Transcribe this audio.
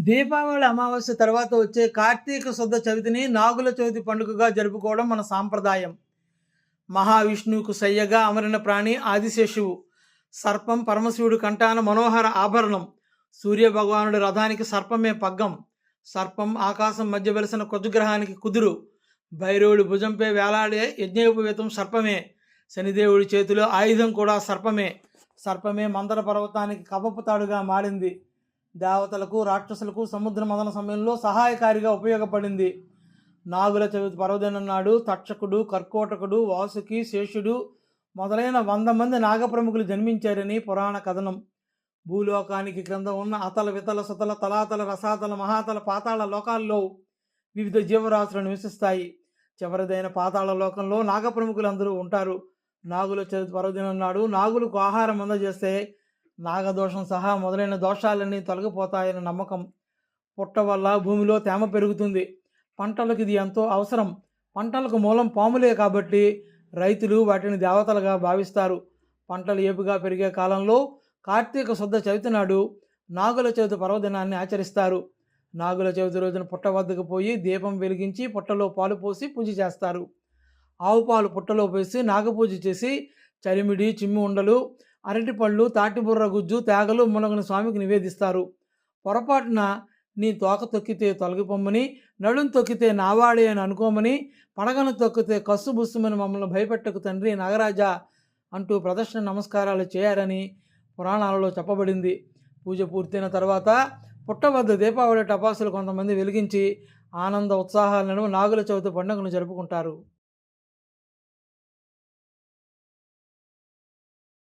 దీపావళి అమావాస్య తర్వాత వచ్చే కార్తీక శుద్ధ చవితిని నాగుల చవితి పండుగగా జరుపుకోవడం మన సాంప్రదాయం. మహావిష్ణువుకు సయ్యగా అమరిన ప్రాణి ఆదిశేషువు. సర్పం పరమశివుడు కంటాన మనోహర ఆభరణం. సూర్య భగవానుడి రథానికి సర్పమే పగ్గం. సర్పం ఆకాశం మధ్య వెలిసిన కుజగ్రహానికి కుదురు. భైరవుడి భుజంపై వేలాడే యజ్ఞోపవేతం సర్పమే. శనిదేవుడి చేతిలో ఆయుధం కూడా సర్పమే. సర్పమే మందర పర్వతానికి కవపుతాడుగా మారింది. దేవతలకు రాక్షసులకు సముద్ర మదన సమయంలో సహాయకారిగా ఉపయోగపడింది. నాగుల చవితి పర్వదినన్నాడు తక్షకుడు కర్కోటకుడు వాసుకి శేషుడు మొదలైన వంద మంది నాగప్రముఖులు జన్మించారని పురాణ కథనం. భూలోకానికి క్రింద ఉన్న అతల వితల సుతల తలాతల రసాతల మహాతల పాతాళ లోకాల్లో వివిధ జీవరాశులు నివసిస్తాయి. చివరిదైన పాతాళ లోకంలో నాగప్రముఖులందరూ ఉంటారు. నాగుల చవితి పర్వదినం నాడు నాగులకు ఆహారం అందజేస్తే నాగదోషం సహా మొదలైన దోషాలన్నీ తొలగిపోతాయని నమ్మకం పుట్ట వల్ల భూమిలో తేమ పెరుగుతుంది. పంటలకు ఇది ఎంతో అవసరం. పంటలకు మూలం పాములే కాబట్టి రైతులు వాటిని దేవతలుగా భావిస్తారు. పంటలు ఏపుగా పెరిగే కాలంలో కార్తీక శుద్ధ చవితి నాడు నాగుల చవితి పర్వదినాన్ని ఆచరిస్తారు. నాగుల చవితి రోజున పుట్ట వద్దకు పోయి దీపం వెలిగించి పుట్టలో పాలు పోసి పూజ చేస్తారు. ఆవు పాలు పుట్టలో పోసి నాగపూజ చేసి చలిమిడి చిమ్మి ఉండలు అరటిపళ్ళు తాటిబుర్ర గుజ్జు తేగలు మునగని స్వామికి నివేదిస్తారు. పొరపాటున నీ తోక తొక్కితే తొలగిపోమ్మని నడుం తొక్కితే నావాడి అని అనుకోమని పడగను తొక్కితే కస్సు బుస్సుమని మమ్మల్ని భయపెట్టకు తండ్రి నాగరాజా అంటూ ప్రదర్శన నమస్కారాలు చేయారని పురాణాలలో చెప్పబడింది. పూజ పూర్తయిన తర్వాత పుట్ట వద్ద దీపావళి టపాసులు కొంతమంది వెలిగించి ఆనంద ఉత్సాహాలను నాగుల చవితి పండుగను జరుపుకుంటారు.